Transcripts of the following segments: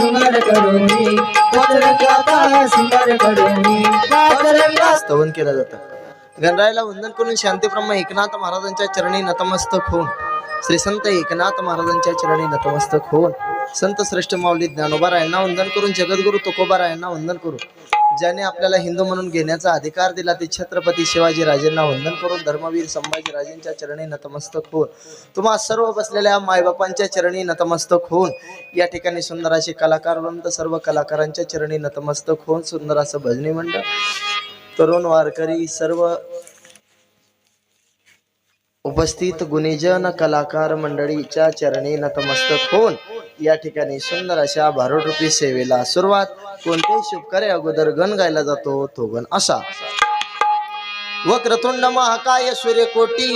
सुंदर करुणी स्तवन केलं जातं. गणरायाला वंदन करून शांतीब्रह्म एकनाथ महाराजांच्या चरणी नतमस्तक होऊन श्री संत एकनाथ महाराजांच्या चरणी नतमस्तक होऊन संत श्रेष्ठ माऊली ज्ञानोबा रायांना वंदन करून जगद्गुरु तुकोबारायांना वंदन करू ज्याने आपल्याला हिंदू म्हणून घेण्याचा अधिकार दिला ते छत्रपती शिवाजी राजेंना वंदन करून धर्मवीर संभाजी राजेंच्या चरणी नतमस्तक होऊन तुम्हा सर्व बसलेल्या मायबापांच्या चरणी नतमस्तक होऊन या ठिकाणी सुंदर असे कलाकार सर्व कलाकारांच्या चरणी नतमस्तक होऊन सुंदर असं भजनी मंडळ तरुण वारकरी सर्व उपस्थित गुणीजन कलाकार मंडळीच्या चरणी नतमस्तक होऊन या ठिकाणी सुंदर अशा भारूडरूपी सेवेला सुरुवात. कोणत्याही शुभकार्य अगोदर गण गायला जातो तो गण असा. वक्रतुंड महाकाय सूर्यकोटी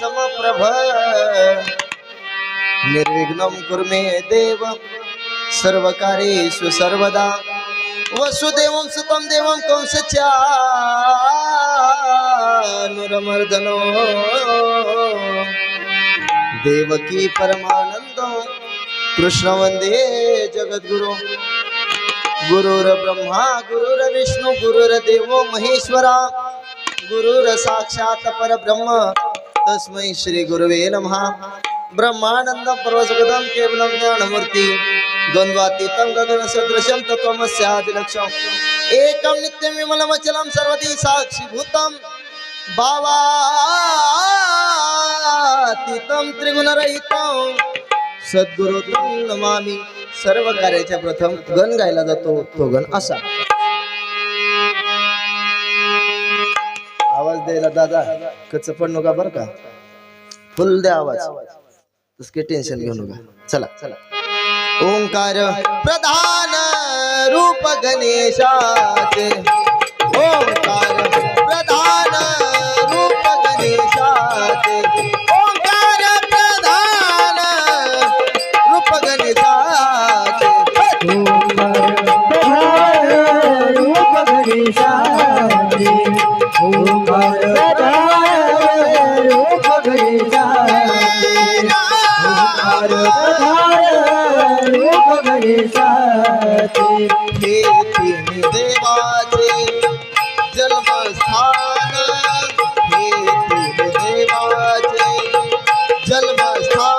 समप्रभ. निर्विघ्न कुर्मे देव. सर्व कार्येषु सर्वदा वसुदेवं सुतं देवं कंसच्या नुरमर्दनो देवकी परमानंद कृष्ण वंदे जगद्गुरु। गुरुर ब्रह्मा गुरुर विष्णू गुरुर महेश्वरा। गुरुर साक्षात परब्रह्म। तस्मै श्री गुरुवे नमः। ब्रह्मानंद परमसुखदं केवलं ज्ञानमूर्ति। द्वन्द्वातीतं गगनसदृशं तत्त्वमस्यादिलक्ष्यम् एकं नित्यं विमलमचलं सर्वदी साक्षीभूतं भावातीतं त्रिगुणरहितं। सद्गुरु नमामि सर्व कार्याच्या प्रथम गण गायला जातो तो गण असा। आवाज द्यायला दादा कच पण नका बरं का? फुल द्या आवाज। तस काही टेन्शन घेऊ नका। चला चला। ओंकार प्रधान रूप गणेशाचे. ओंकार प्रधान रूप गणेशाचे. ओंकार प्रधान रूप गणेशाचे. रूप गणेशाचे. ओंकार रूप गणेशाचे. ओंकार रूप गणेशाचे हे तीन देवाचे जन्मस्थान. हे तीन देवाचे जन्मस्थान.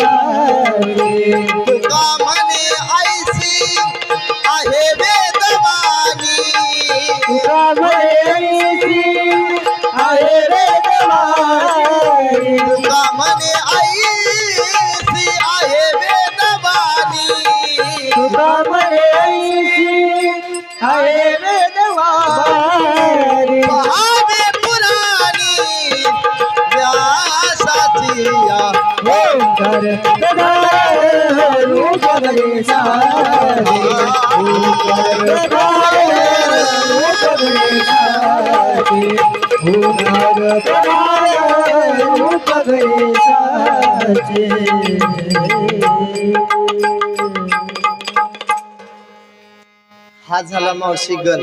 गणेशाचे गणेशाचे हा झाला मावशी गण.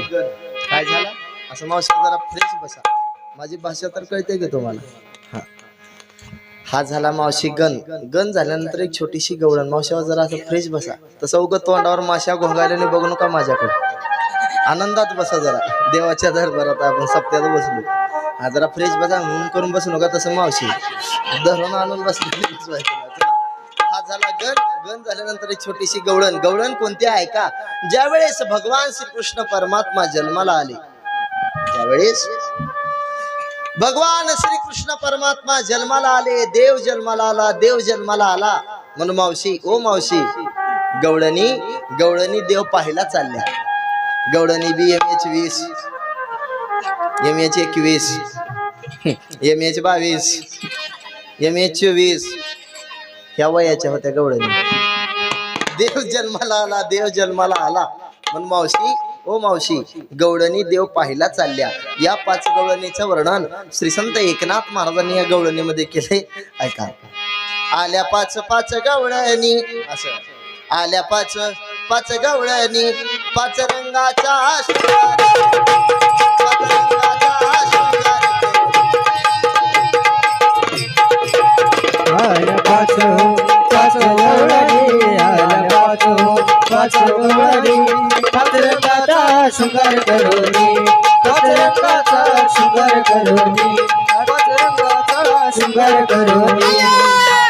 काय झाला? असं मावशी जरा फ्रेश बसा. माझी भाषा तर कळते का तुम्हाला? हा झाला मावशी गण. गण झाल्यानंतर एक छोटीशी गवळण. मावशीवर हो, जरा असं फ्रेश बसा. तसं उगं तोंडावर माश्या घोंगायला बघू नका माझ्याकडे. आनंदात बसा जरा. देवाच्या दरबारात आपण सप्त्यात बसलो. हा जरा फ्रेश बसा म्हणून करून बसू नका तसं मावशी. धरून आणून बसले. हा झाला गण. गण झाल्यानंतर एक छोटीशी गवळण. गवळण कोणती आहे का? ज्यावेळेस भगवान श्रीकृष्ण परमात्मा जन्माला आले. ज्यावेळेस भगवान श्री कृष्ण परमात्मा जन्माला आले देव जन्माला आला देव जन्माला आला. म्हणून मावशी ओ मावशी गवळणी गवळणी देव पाहायला चालल्या. गवळणी बी एम एच वीस एम एच एकवीस एम एच बावीस एम एच चोवीस ह्या वयाच्या होत्या गवळणी. देव जन्माला आला देव जन्माला आला. म्हणून मावशी ओ मावशी गवळणी देव पाहिला चालल्या. या पाच गवळणीचं वर्णन श्री संत एकनाथ महाराजांनी या गवळणीमध्ये केले ऐका. आल्या पाच पाच गवळणी. असं. आल्या पाच पाच गवळणी. पाच रंगाचा पाच पाच पाच गवळणी. पाच पाच गवळणी. पाच रंगाचा शृंगार करोनी पाच रंगाचा शृंगार करोनी पाच रंगाचा शृंगार करोनी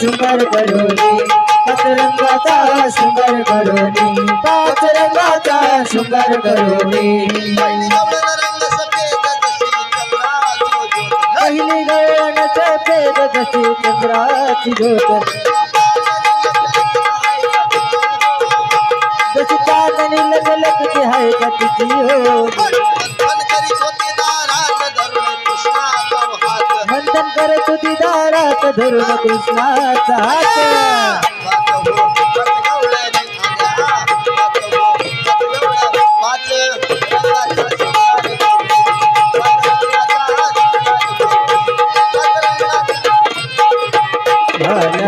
सुंदर करोनी पाच रंगाचा शृंगार करोनी पाच रंगाचा शृंगार करोनी पहिली गवळण रंग सफेद चंद्राची ज्योत. पेद जशी चंद्राची ज्योत जशी चांदणी लगलगती आहे का तिची हो. कर मंथन करत दारात धरून कृष्णाचा हात.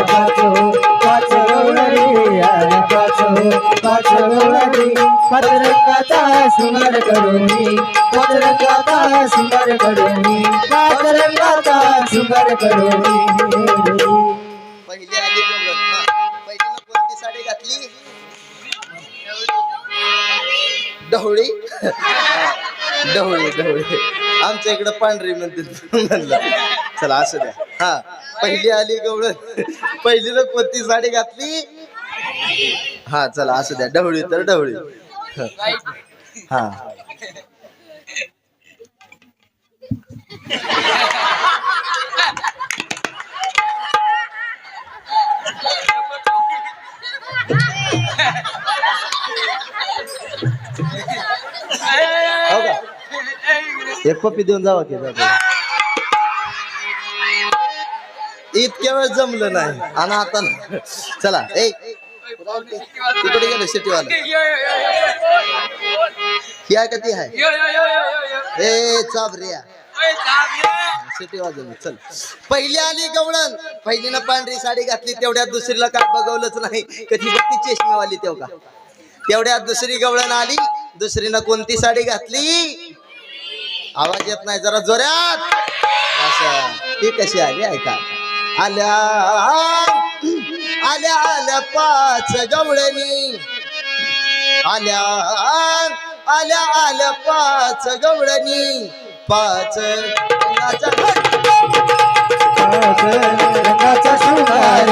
पाच गो, पाच गवळण, आल्या, शृंगार करोनी पहिली आली गवळण हा पहिलीनं कोणती साडी घातली? ढवळी ढवळी ढवळी आमच्या इकडं पांढरी म्हणते म्हणलं. चला असू द्या. हा पहिली आली गवळण. पहिलीनं कोणती साडी घातली? हा चला असू द्या. ढवळी तर ढवळी हो. एक पप्पी देऊन जावा की जाता. इतक्या वेळ जमलं नाही. आणि आता ना चला ए तिकडे गेलो शेटीवाला ही आहे का ती आहे? ए चाबरिया शेती वाजवली चल. पहिली आली गवळण. पहिलीनं पांढरी साडी घातली तेवढ्यात दुसरीला काय बघवलंच नाही. कधी बघती चष्मेवाली तेव्हा तेवढ्यात दुसरी गवळण आली दुसरीनं कोणती साडी घातली? आवाज येत नाही जरा जोरात. असं. ती कशी आली ऐका. आल्या आल्या आल्या पाच गवळणी. आल्या आल्या आल्या पाच गवळणी. पाच पाच रंगाचा शृंगार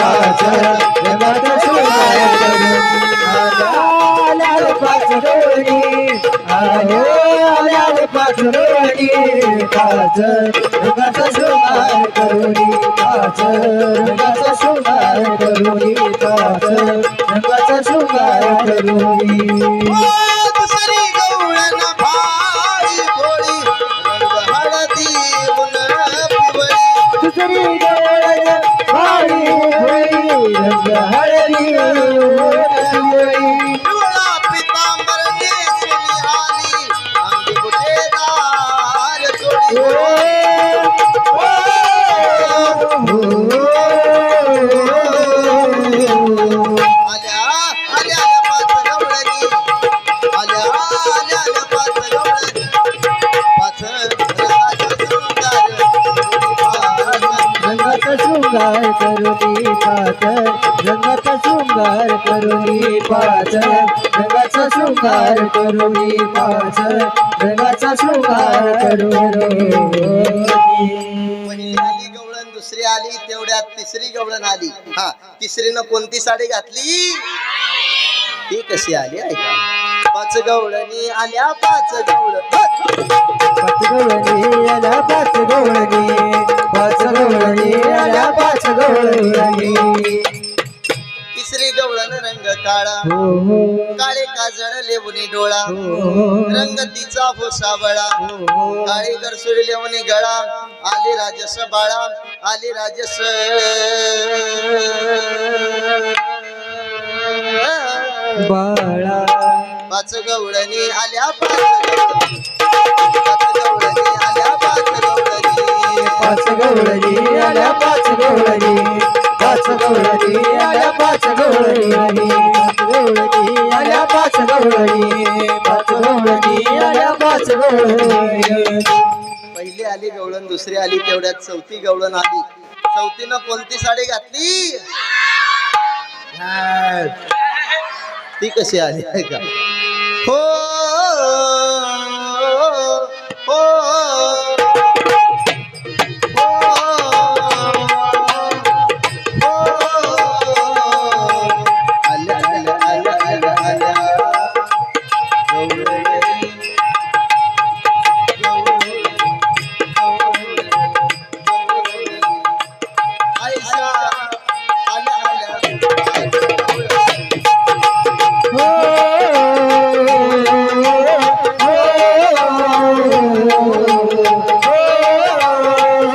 पाच रंगाचा आल्यावर रंगाचा सुमार करुणी पाच रंगाचा सुमार करुणी पाच रंगाचा सुमार करुणी. रंगाचा करू मी पाच. रंगाचा शृंगार करू आली गवळण. दुसरी आली तेवढ्यात तिसरी गवळण आली. हा तिसरीनं कोणती साडी घातली? ती कशी आली ऐका. पाच गवळणी आल्या पाच गवळ हो. रंग तिचा भुसावळा हो. काळी गरसुडी लेवणी गळा. आली राजस बाळा. आली राजस. बाळा. पाच गवळणी आल्या पाच गवळणी. आली तेवढ्यात चौथी गवळण आली. चौथीनं कोणती साडी घातली? ती कशी आली आहे का? हो. हो, हो, हो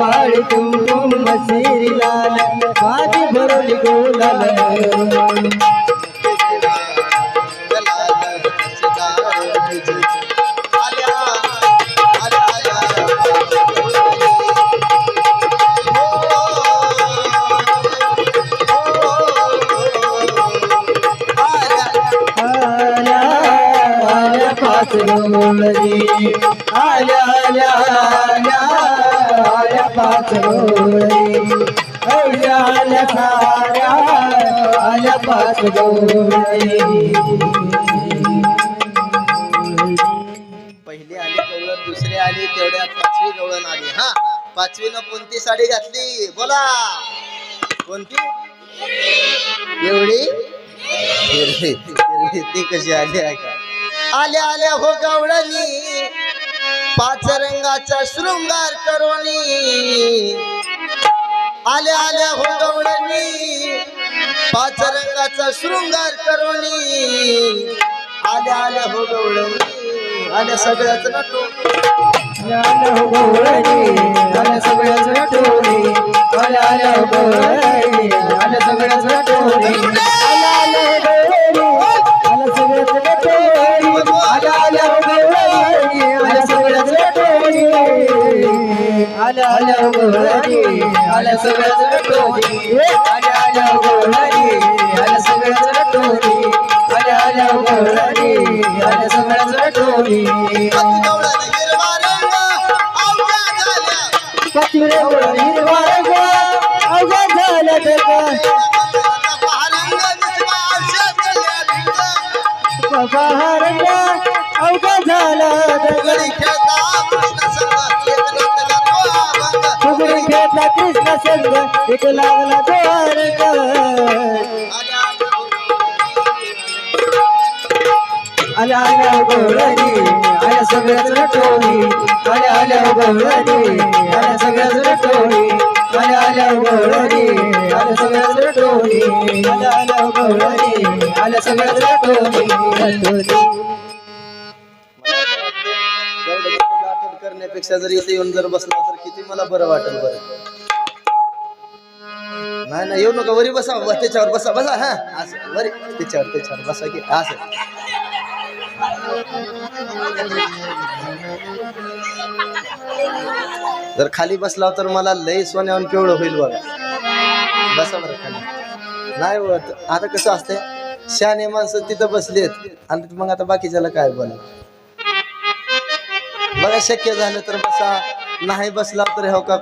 পায় তুমি आल्या पाच आल्या आल्या आल्या आल्या पाच गवळणी आल्या आल्या साऱ्या आल्या पाच गवळणी पहिली आली गवळण दुसरी आली तेवढ्या पाचवी गवळण आली. हा पाचवीनं कोणती साडी घातली? बोला. कोणती? एवढी. ती कशी आली आहे का? आल्या आल्या हो गवळणी. पाच रंगाचा शृंगार करोनी आल्या आल्या हो गवळणी. पाच रंगाचा शृंगार करोनी आल्या आल्या हो गवळणी. आल्या सगळ्याच नटो. आल्या हो गवळणी. आल्या सगळ्याच नटोरी आल्या आल्या हो गवळणी. आल्या सगळ्याच नटोरी आल्या आल्या हो आल्या आल्या हो गवळणी आल्या सगळ्याच नटोरी आल्या आल्या हो आल्या सगळ्याच नटोरी गवळणी आल्या सगळ्याच टोळी पतिरे हिरवा रंग अवघा झाला. रंग संग एक लागला तो आल्या आल्या गवळणी आल्या सगळ्याच लटोळी आल्या आल्या गवळणी आल्या सगळ्याच लटोळी आल्या आल्या गवळणी आल्या सगळ्याच लटोळी आल्या आल्या गवळणी आल्या सगळ्याच लटोळी टोळी करण्यापेक्षा जर इथे येऊन जर बसला तर किती मला बरं वाटेल बरं. नाही नाही येऊ नका वरी बसा बस त्याच्यावर बसा बसा हा असं वरी त्याच्यावर त्याच्यावर बसा की असं. जर खाली बसला तर मला लय सोन्यावर केवढं होईल बघा. बसा बरं खाली. नाही होत. आता कसं असतंय? शहाणे माणसं तिथं बसलेत. आणि मग आता बाकीच्याला काय बोल बघा शक्य झालं तर बसा. नाही बसला तर हो का?